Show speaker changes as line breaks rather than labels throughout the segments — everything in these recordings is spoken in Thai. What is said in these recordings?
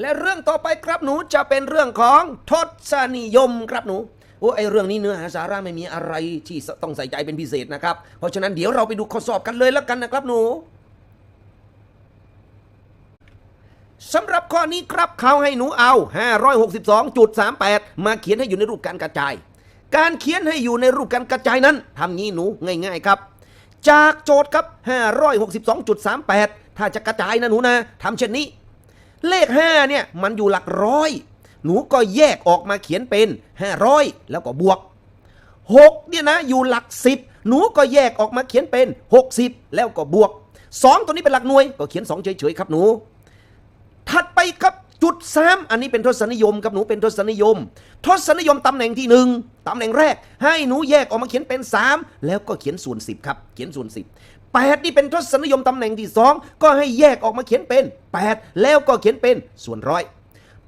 และเรื่องต่อไปครับหนูจะเป็นเรื่องของทศนิยมครับหนูโอ้ไอเรื่องนี้เนื้อหาสาระไม่มีอะไรที่ต้องใส่ใจเป็นพิเศษนะครับ เพราะฉะนั้นเดี๋ยวเราไปดูข้อสอบกันเลยแล้วกันนะครับหนูสำหรับข้อนี้ครับเขาให้หนูเอา 562.38 มาเขียนให้อยู่ในรูปการกระจาย การเขียนให้อยู่ในรูปการกระจายนั้นทำงี้หนูง่ายๆครับ จากโจทย์ครับ 562.38 ถ้าจะกระจายนะหนูนะทำเช่นนี้ เลข 5 เนี่ย มันอยู่หลักร้อย หนูก็แยกออกมาเขียนเป็น 500 แล้วก็บวก 6 เนี่ยนะอยู่หลัก 10 หนูก็แยกออกมาเขียนเป็น 60 แล้วก็บวก 2 ตัวนี้เป็นหลักหน่วย ก็เขียน 2 เฉยๆครับหนู ถัดไปครับจุดสามอันนี้เป็นทศนิยมครับหนูเป็นทศนิยม ทศนิยมตำแหน่งที่หนึ่งตำแหน่งแรก ให้หนูแยกออกมาเขียนเป็น 3 แล้วก็เขียนส่วน10ครับเขียนส่วน 10 8 นี่เป็นทศนิยมตำแหน่งที่ 2 ก็ให้แยกออกมาเขียนเป็น 8 แล้วก็เขียนเป็นส่วนร้อย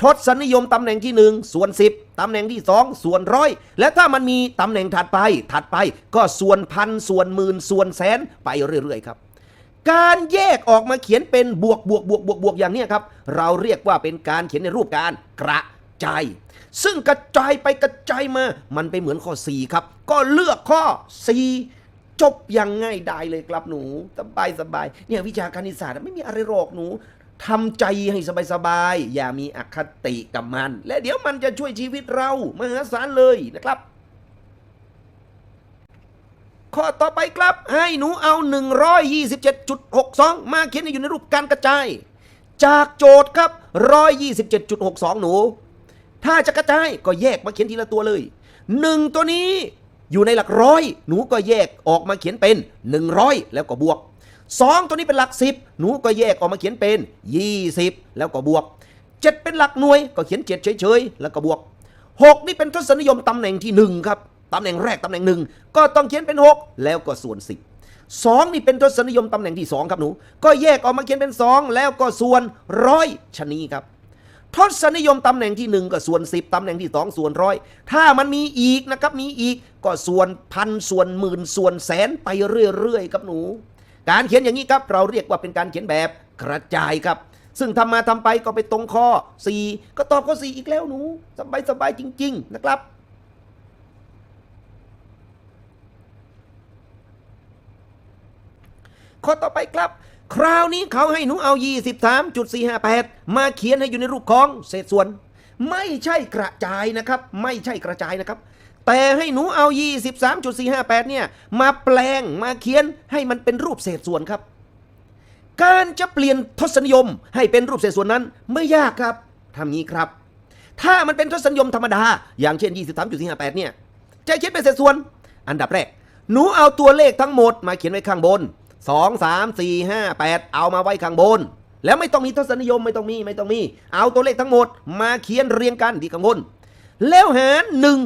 ทศนิยมตำแหน่งที่ 1 ส่วน 10ตำแหน่งที่ 2 ส่วนร้อยและถ้ามันมีตำแหน่งถัดไปถัดไปก็ส่วนพันส่วนหมื่นส่วนแสนไปเรื่อยๆครับ การแยกออกมาเขียนเป็นบวกบวกบวกบวกบวกอย่างนี้ครับ เราเรียกว่าเป็นการเขียนในรูปการกระจายซึ่งกระจายไปกระจายมา มันไปเหมือนข้อ 4 ครับ ก็เลือกข้อ 4 จบอย่างง่ายได้เลยครับหนูสบายสบายเนี่ยวิชาคณิตศาสตร์ไม่มีอะไรหรอกหนูทำใจให้สบายสบายๆ อย่ามีอคติกับมัน และเดี๋ยวมันจะช่วยชีวิตเรามหาศาลเลยนะครับ ข้อต่อไปครับ ให้หนูเอา 127.62 มาเขียนให้อยู่ในรูปการกระจาย จากโจทย์ครับ 127.62 หนู ถ้าจะกระจายก็แยกมาเขียนทีละตัวเลย 1 ตัวนี้ อยู่ในหลักร้อย หนูก็แยกออกมาเขียนเป็น 100 แล้วก็บวก 2 ตัวนี้เป็นหลัก 10 หนูก็แยกออกมาเขียนเป็น 20 แล้วก็บวก 7 เป็นหลักหน่วยก็เขียน 7 เฉยๆ แล้วก็บวก 6 นี่เป็นทศนิยมตำแหน่งที่ 1 ครับตำแหน่งแรกตำแหน่งหนึ่งก็ต้องเขียนเป็น 6 แล้วก็ส่วน 10 2 นี่เป็นทศนิยมตำแหน่งที่ 2 ครับหนู ก็แยกออกมาเขียนเป็น 2 แล้วก็ส่วนร้อยชนีครับ ทศนิยมตำแหน่งที่1ก็ส่วน10ตำแหน่งที่2ส่วนร้อยถ้ามันมีอีกนะครับมีอีกก็ส่วนพันส่วนหมื่นส่วนแสนไปเรื่อยๆครับหนู การเขียนอย่างนี้ครับ เราเรียกว่าเป็นการเขียนแบบกระจายครับ ซึ่งทำมาทำไปก็ไปตรงข้อ 4 ก็ตอบข้อ 4 อีกแล้วหนูสบายสบายๆจริง ๆ นะครับข้อต่อไปครับ คราวนี้เขาให้หนูเอา 23.458 มาเขียนให้อยู่ในรูปของเศษส่วน ไม่ใช่กระจายนะครับ ไม่ใช่กระจายนะครับ แต่ให้หนูเอา 23.458 เนี่ย มาแปลงมาเขียนให้มันเป็นรูปเศษส่วนครับ การจะเปลี่ยนทศนิยมให้เป็นรูปเศษส่วนนั้นไม่ยากครับทำงี้ครับ ถ้ามันเป็นทศนิยมธรรมดา อย่างเช่น 23.458 เนี่ยจะเขียนเป็นเศษส่วน อันดับแรก หนูเอาตัวเลขทั้งหมดมาเขียนไว้ข้างบน 2 3 4 5 8 เอามาไว้ข้างบน แล้วไม่ต้องมีทศนิยมไม่ต้องมีไม่ต้องมี เอาตัวเลขทั้งหมดมาเขียนเรียงกันที่ข้างบน แล้วหารหนึ่ง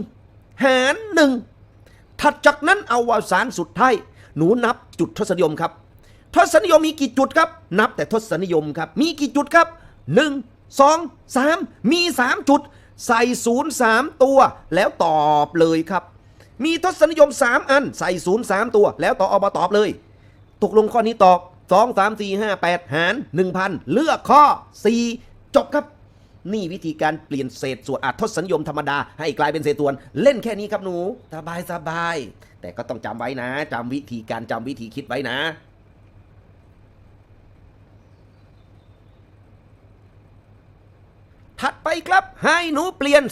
หารหนึ่งถัดจากนั้นเอาวาสารสุดท้ายหนูนับจุดทศนิยมครับทศนิยมมีกี่จุดครับ นับแต่ทศนิยมครับ มีกี่จุดครับ 1 2 3 มี 3 จุด ใส่ศูนย์สามตัว แล้วตอบเลยครับ มีทศนิยม 3 อัน ใส่ศูนย์สามตัว แล้วต่อเอามาตอบเลย ตกลงข้อนี้ตอบ2 3 4 5 8 หาร 1,000 เลือกข้อ 4 จบครับ นี่วิธีการเปลี่ยนเศษส่วนอาทศนิยมธรรมดา ให้กลายเป็นเศษส่วน เล่นแค่นี้ครับหนู สบายสบาย แต่ก็ต้องจำไว้นะจำวิธีการจำวิธีคิดไว้นะถัดไปครับให้หนูเปลี่ยน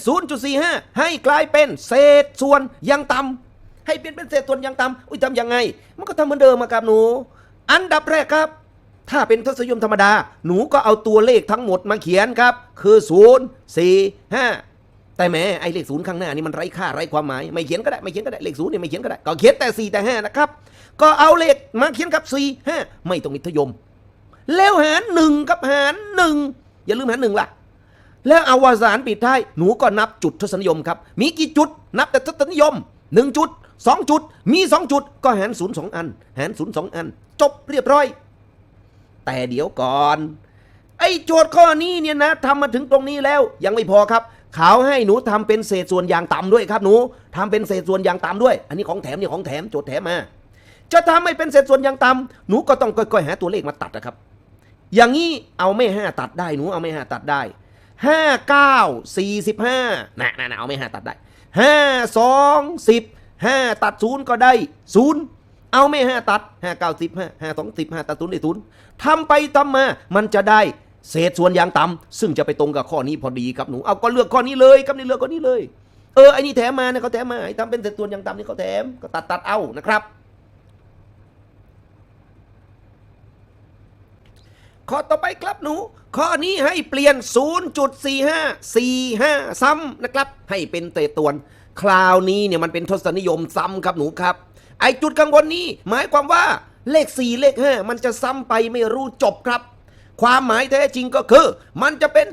0.45 ให้กลายเป็นเศษส่วนยังต่ำ ให้เปลี่ยนเป็นเศษส่วนอยังต่ำอุ้ยทำยังไง มันก็ทำเหมือนเดิมอะครับหนู อันดับแรกครับ ถ้าเป็นทศนิยมธรรมดา หนูก็เอาตัวเลขทั้งหมดมาเขียนครับ คือ 0 4 5 แต่แหม้ไอ้เลขศูนย์ข้างหน้านี่มันไร้ค่าไร้ความหมายไม่เขียนก็ได้ไม่เขียนก็ได้เลขศูนย์เนี่ยไม่เขียนก็ได้ก็เขียนแต่ 4 แต่ 5 นะครับ ก็เอาเลขมาเขียนครับ4 5 ไม่ต้องมีทศนิยม แล้วหารหนึ่งกับหารหนึ่งอย่าลืมหารหนึ่งล่ะแล้วอวสานปิดท้าย หนูก็นับจุดทศนิยมครับ มีกี่จุด นับแต่ทศนิยม 1 จุด 2จุด มี2จุด ก็หารศูนย์สองอัน หารศูนย์สองอัน จบเรียบร้อย แต่เดี๋ยวก่อน ไอ้โจทย์ข้อนี้เนี่ยนะทำมาถึงตรงนี้แล้ว ยังไม่พอครับเขาให้หนูทำเป็นเศษส่วนอย่างต่ำด้วยครับหนูทำเป็นเศษส่วนอย่างต่ำด้วย อันนี้ของแถมนี่ของแถมโจทย์แถมมา จะทำให้เป็นเศษส่วนอย่างต่ำหนูก็ต้องค่อยๆหาตัวเลขมาตัดนะครับ อย่างนี้เอาไม่ห้าตัดได้หนูเอาไม่ห้าตัดได้ห้าเก้าสี่สิบห้าน่ะน่ะน่ะเอาไม่ห้าตัดได้ห้าสองสิบ ห้าตัดศูนย์ก็ได้ศูนย์เอาไม่ห้าตัดห้าเก้าสิบห้าห้าสองสิบห้าตัดศูนย์ได้ศูนย์ทำไปทำมามันจะได้เศษส่วนอย่างต่ำซึ่งจะไปตรงกับข้อนี้พอดีครับหนูเอาก็เลือกข้อนี้เลยครับนี่เลือกข้อนี้เลย เออไอ้นี่แถมมาเนี่ยเขาแถมมาไอ้ทำเป็นเศษส่วนอย่างต่ำนี่เขาแถมก็ตัดตัดเอานะครับ ข้อต่อไปครับหนู ข้อนี้ให้เปลี่ยน 0.4545 ซ้ำนะครับ ให้เป็นเศษส่วน คราวนี้เนี่ยมันเป็นทศนิยมซ้ำครับหนูครับ ไอจุดข้างบนนี้ หมายความว่าเลข 4 เลข 5 มันจะซ้ำไปไม่รู้จบครับ ความหมายแท้จริงก็คือ มันจะเป็น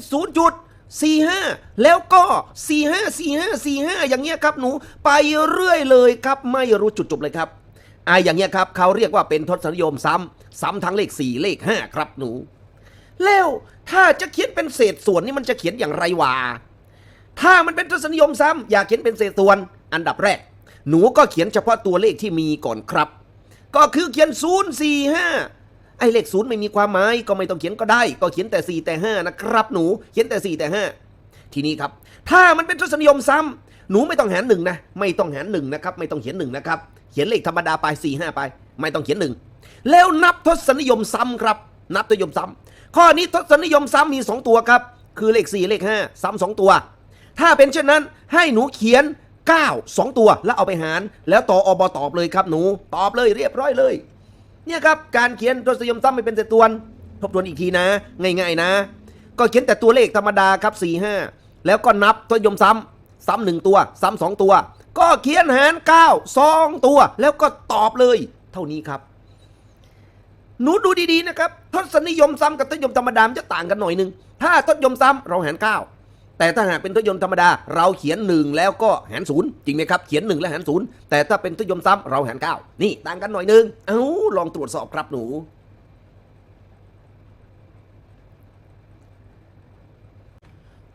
0.45แล้วก็45 45 45อย่างเงี้ยครับหนูไปเรื่อยเลยครับไม่รู้จุดจบเลยครับไออย่างเงี้ยครับเขาเรียกว่าเป็นทศนิยมซ้ำซ้ำทั้งเลข 4 เลข 5 ครับหนู แล้วถ้าจะเขียนเป็นเศษส่วนนี่มันจะเขียนอย่างไรวะ ถ้ามันเป็นทศนิยมซ้ำอยากเขียนเป็นเศษส่วน อันดับแรก หนูก็เขียนเฉพาะตัวเลขที่มีก่อนครับ ก็คือเขียน 0 4 5 ไอ้เลขศูนย์ไม่มีความหมายก็ไม่ต้องเขียนก็ได้ ก็เขียนแต่ 4 แต่ 5 นะครับ หนูเขียนแต่ 4 แต่ 5 ทีนี้ครับ ถ้ามันเป็นทศนิยมซ้ำหนูไม่ต้องหารหนึ่งนะ ไม่ต้องหารหนึ่งนะครับ ไม่ต้องเขียนหนึ่งนะครับ เขียนเลขธรรมดาไป4 5ไป ไม่ต้องเขียนหนึ่งแล้วนับทศนิยมซ้ำครับ นับทศนิยมซ้ำข้อนี้ทศนิยมซ้ำมี 2 ตัวครับ คือเลข 4 เลข 5 ซ้ำสองตัว ถ้าเป็นเช่นนั้นให้หนูเขียน 9 2 ตัวแล้วเอาไปหาร แล้วต่ออบตอบเลยครับหนู ตอบเลยเรียบร้อยเลย เนี่ยครับการเขียนทศยมซ้ำไม่เป็นเศษส่วนทบทวนอีกทีนะ ง่ายๆนะ ก็เขียนแต่ตัวเลขธรรมดาครับ 4 5 แล้วก็นับทศยมซ้ำซ้ำหนึ่งตัว ซ้ำสองตัว ก็เขียนหาร 9 2 ตัว แล้วก็ตอบเลย เท่านี้ครับ หนูดูดีๆนะครับทศนิยมซ้ำกับทศยมธรรมดามันจะต่างกันหน่อยนึงถ้าทศยมซ้ำเราหารเก้า แต่ถ้าหากเป็นทศนิยมธรรมดา เราเขียนหนึ่งแล้วก็หารศูนย์จริงไหมครับ เขียนหนึ่งแล้วหารศูนย์แต่ถ้าเป็นทศนิยมซ้ำเราหารเก้านี่ต่างกันหน่อยหนึง เอ้าลองตรวจสอบครับหนู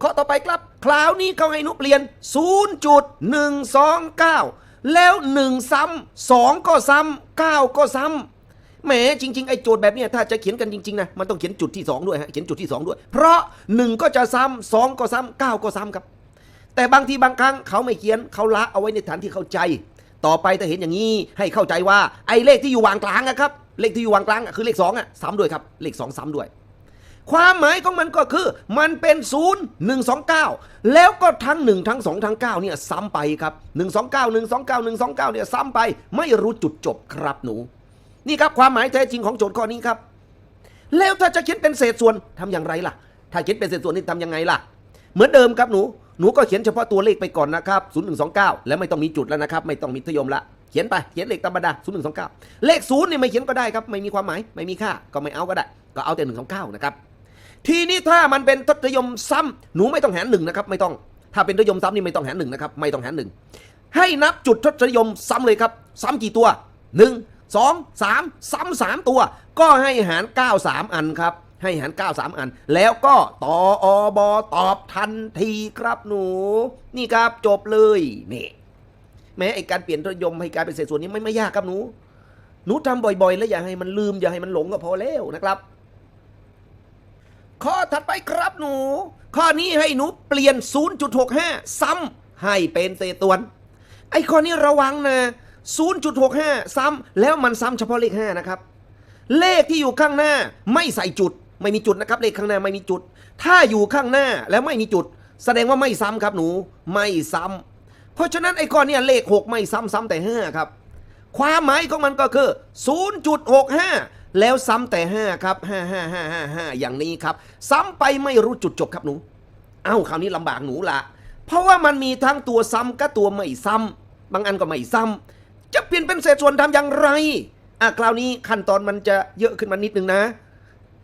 ข้อต่อไปครับ คราวนี้เขาให้หนุเปลี่ยน 0.129 แล้ว 1 ซ้ำ2ก็ซ้ำ9 ก็ซ้ำ แหมจริง ๆ ไอ้โจทย์แบบเนี้ยถ้าจะเขียนกันจริงๆนะมันต้องเขียนจุดที่ 2 ด้วยฮะเขียนจุดที่ 2 ด้วย เพราะ 1 ก็จะซ้ำ2ก็ซ้ำ9ก็ซ้ำครับ แต่บางทีบางครั้งเขาไม่เขียนเขาละเอาไว้ในฐานที่เข้าใจ ต่อไปถ้าเห็นอย่างนี้ให้เข้าใจว่าไอ้เลขที่อยู่วางกลางอะครับเลขที่อยู่วางกลางอะคือเลข2อะซ้ำด้วยครับเลข 2 ซ้ำด้วยความหมายของมันก็คือมันเป็น 0 1 2 9 แล้วก็ทั้ง 1 ทั้ง 2 ทั้ง 9 เนี่ยซ้ำไปครับ 1 2 9 1 2 9 1 2 9 เนี่ยซ้ำไป ไม่รู้จุดจบครับหนู นี่ครับความหมายแท้จริงของโจทย์ข้อนี้ครับ แล้วถ้าจะเขียนเป็นเศษส่วนทำอย่างไรล่ะ ถ้าเขียนเป็นเศษส่วนนี่ทำยังไงล่ะ เหมือนเดิมครับหนูหนูก็เขียนเฉพาะตัวเลขไปก่อนนะครับ0 1 2 9 แล้วไม่ต้องมีจุดแล้วนะครับ ไม่ต้องมีทยมละเขียนไปเขียนเลขธรรมดา0 1 2 9 เลข0เนี่ยไม่เขียนก็ได้ครับ ไม่มีความหมายไม่มีค่าก็ไม่เอาก็ได้ ก็เอาแต่1 2 9นะครับทีนี้ถ้ามันเป็นทศนิยมซ้ำหนูไม่ต้องหารหนึ่งนะครับ ไม่ต้อง ถ้าเป็นทศนิยมซ้ำนี่ไม่ต้องหารหนึ่งนะครับ ไม่ต้องหารหนึ่งให้นับจุดทศยมซ้ำเลยครับ ซ้ำกี่ตัว 1 2 3 ซ้ำสามตัว ก็ให้หาร 9 3 อันครับ ให้หาร 9 3 อัน แล้วก็ต่ออบตอบทันทีครับหนู นี่ครับจบเลยนี่แม้ไอการเปลี่ยนทยมให้กลายเป็นเศษส่วนนี้ไม่ไม่ยากครับหนู หนูทำบ่อยๆ แล้วอย่าให้มันลืมอย่าให้มันหลงก็พอแล้วนะครับ ข้อถัดไปครับหนู ข้อนี้ให้หนูเปลี่ยน 0.65 ซ้ำให้เป็นเศษส่วน ไอข้อนี้ระวังนะ 0.65 ซ้ำแล้วมันซ้ำเฉพาะเลข5นะครับ เลขที่อยู่ข้างหน้าไม่ใส่จุด ไม่มีจุดนะครับ เลขข้างหน้าไม่มีจุด ถ้าอยู่ข้างหน้าแล้วไม่มีจุด แสดงว่าไม่ซ้ำครับหนูไม่ซ้ำเพราะฉะนั้นไอ้ข้อนเนี้เลข 6 ไม่ซ้ำซ้ำแต่ 5 ครับ ความหมายของมันก็คือ 0.65 แล้วซ้ำแต่ 5 ครับ 55555 อย่างนี้ครับ ซ้ำไปไม่รู้จุดจบครับหนู เอ้าคราวนี้ลำบากหนูละเพราะว่ามันมีทั้งตัวซ้ำกับตัวไม่ซ้ำบางอันก็ไม่ซ้ำ จะเปลี่ยนเป็นเศษส่วนทำอย่างไรอะคราวนี้ขั้นตอนมันจะเยอะขึ้นมานิดนึงนะ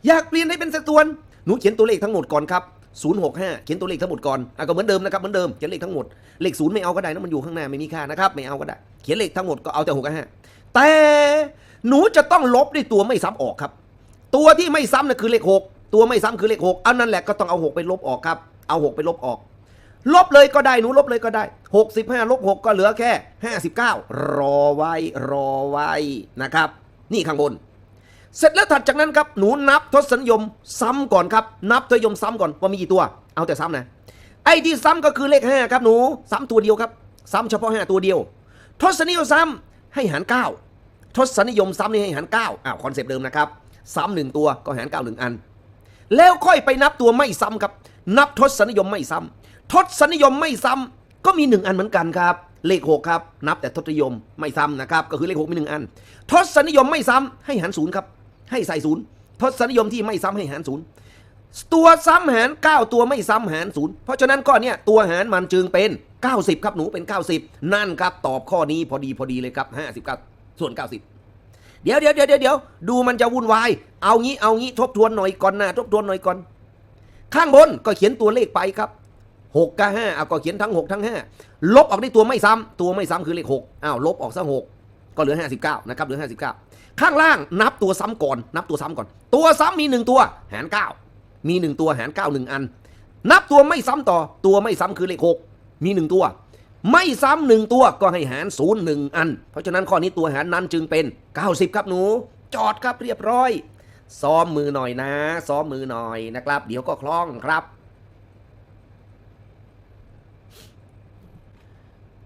อยากเปลี่ยนให้เป็นเศษส่วน หนูเขียนตัวเลขทั้งหมดก่อนครับ065 เขียนตัวเลขทั้งหมดก่อนอะก็เหมือนเดิมนะครับเหมือนเดิมเขียนเลขทั้งหมด เลขศูนย์ไม่เอาก็ได้นะมันอยู่ข้างหน้าไม่มีค่านะครับไม่เอาก็ได้ เขียนเลขทั้งหมดก็เอาแต่หกกับห้าแต่หนูจะต้องลบด้วยตัวไม่ซ้ำออกครับ ตัวที่ไม่ซ้ำน่ะคือเลขหกตัวไม่ซ้ำคือเลขหกเอานั่นแหละก็ต้องเอาหกไปลบออกครับ เอาหกไปลบออก ลบเลยก็ได้หนูลบเลยก็ได้ 65ลบ6ก็เหลือแค่ 59 รอไว้รอไว้นะครับ นี่ข้างบน เสร็จแล้วถัดจากนั้นครับหนูนับทศนิยมซ้ำก่อนครับ นับทศนิยมซ้ำก่อนว่ามีกี่ตัว เอาแต่ซ้ำนะไอ้ที่ซ้ำก็คือเลขห้าครับหนูซ้ำตัวเดียวครับ ซ้ำเฉพาะห้าตัวเดียว ทศนิยมซ้ำให้หารเก้าทศนิยมซ้ำนี่ให้หารเก้าอ้าวคอนเซปต์เดิมนะครับซ้ำหนึ่งตัวก็หารเก้าหนึ่งอัน แล้วค่อยไปนับตัวไม่ซ้ำครับ นับทศนิยมไม่ซ้ำ ทศนิยมไม่ซ้ำก็มีหนึ่งอันเหมือนกันครับ เลขหกครับ นับแต่ทศนิยมไม่ซ้ำนะครับ ก็คือเลขหกมีหนึ่งอัน ทศนิยมไม่ซ้ำให้หารศูนย์ครับ ให้ใส่ศูนย์ทศนิยมที่ไม่ซ้ำให้หารศูนย์ตัวซ้ำหาร 9 ตัวไม่ซ้ำหารศูนย์เพราะฉะนั้นก็เนี่ยตัวหารมันจึงเป็น 90 ครับหนูเป็น 90 นั่นครับตอบข้อนี้พอดีพอดีเลยครับ59ส่วน 90 เดี๋ยวเดี๋ยวเดี๋ยวเดี๋ยวดูมันจะวุ่นวาย เอางี้เอางี้ทบทวนหน่อยก่อนนะทบทวนหน่อยก่อน ข้างบนก็เขียนตัวเลขไปครับ 6กับ5เอาก็เขียนทั้ง 6 ทั้ง 5 ลบออกได้ตัวไม่ซ้ำตัวไม่ซ้ำคือเลข6อ้าวลบออกซะ6ก็เหลือ 59นะครับเหลือ 59 ข้างล่างนับตัวซ้ำก่อน นับตัวซ้ำก่อน ตัวซ้ำมี 1 ตัวหาร 9 มี 1 ตัวหาร9 1 อัน นับตัวไม่ซ้ำต่อตัวไม่ซ้ำคือเลข 6 มี 1 ตัว ไม่ซ้ำหนึ่งตัวก็ให้หารศูนย์หนึ่งอัน เพราะฉะนั้นข้อนี้ตัวหารนั้นจึงเป็น 90 ครับหนู จอดครับเรียบร้อย ซ้อมมือหน่อยนะ ซ้อมมือหน่อยนะครับ เดี๋ยวก็คล่องครับ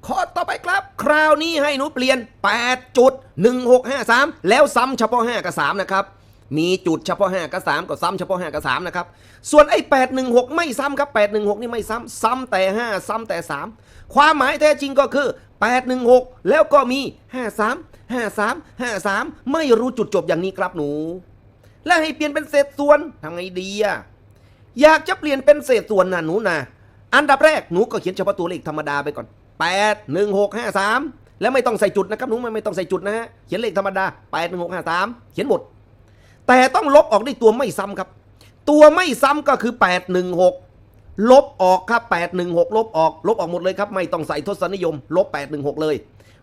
ข้อต่อไปครับ คราวนี้ให้หนูเปลี่ยน 8.1653 แล้วซ้ำเฉพาะ 5 กับ 3 นะครับ มีจุดเฉพาะ 5 กับ 3 ก็ซ้ำเฉพาะ 5 กับ 3 นะครับ ส่วนไอ้ 816 ไม่ซ้ำครับ 816 นี่ไม่ซ้ำ ซ้ำแต่ 5 ซ้ำแต่ 3 ความหมายแท้จริงก็คือ 816 แล้วก็มี 53 53 53 ไม่รู้จุดจบอย่างนี้ครับหนู แล้วให้เปลี่ยนเป็นเศษส่วนทำไงดีอะอยากจะเปลี่ยนเป็นเศษส่วนนะหนูนะอันดับแรกหนูก็เขียนเฉพาะตัวเลขธรรมดาไปก่อน 8 1 6 5 3 แล้วไม่ต้องใส่จุดนะครับหนูไม่ไม่ต้องใส่จุดนะฮะเขียนเลขธรรมดา 8 1 6 5 3 เขียนหมด แต่ต้องลบออกด้วยตัวไม่ซ้ำครับ ตัวไม่ซ้ำก็คือ 8 1 6 ลบออกครับ 8 1 6 ลบออก ลบออกหมดเลยครับ ไม่ต้องใส่ทศนิยม ลบ 8 1 6 เลย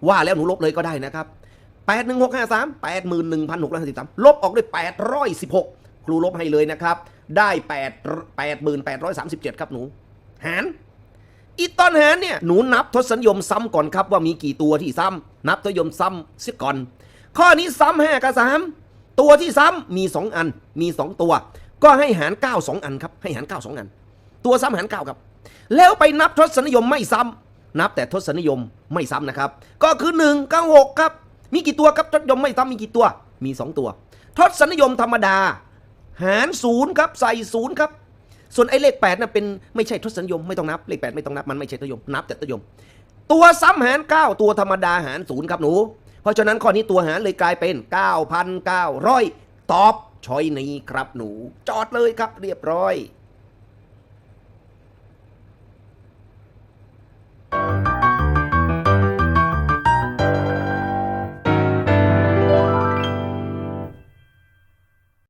ว่าแล้วหนูลบเลยก็ได้นะครับ 8 1 6 5 3 8 1 1 6 5 3 ลบออกด้วย 816 ครูลบให้เลยนะครับ ได้ 8 8837 ครับหนู หาร อีตอนหารเนี่ยหนูนับทศนิยมซ้ำก่อนครับว่ามีกี่ตัวที่ซ้ำนับทศนิยมซ้ำเสียก่อน ข้อนี้ซ้ำห้ากับสามตัวที่ซ้ำมี2อันมี2ตัว ก็ให้หาร9 2อันครับให้หาร9 2อัน ตัวซ้ำหาร9ครับ แล้วไปนับทศนิยมไม่ซ้ำนับแต่ทศนิยมไม่ซ้ำนะครับ ก็คือ1กับ6ครับ มีกี่ตัวครับทศนิยมไม่ซ้ำมีกี่ตัวมี2ตัว ทศนิยมธรรมดา หารศูนย์ครับใส่ศูนย์ครับ ส่วนไอ้เลข8น่ะเป็นไม่ใช่ทศนิยมไม่ต้องนับเลข8ไม่ต้องนับมันไม่ใช่ทศนิยมนับแต่ทศนิยม ตัวซ้ำหาร 9 ตัวธรรมดาหารศูนย์ครับหนู เพราะฉะนั้นข้อนี้ตัวหารเลยกลายเป็น 9,900 ตอบช้อยนี้ครับหนู จอดเลยครับเรียบร้อย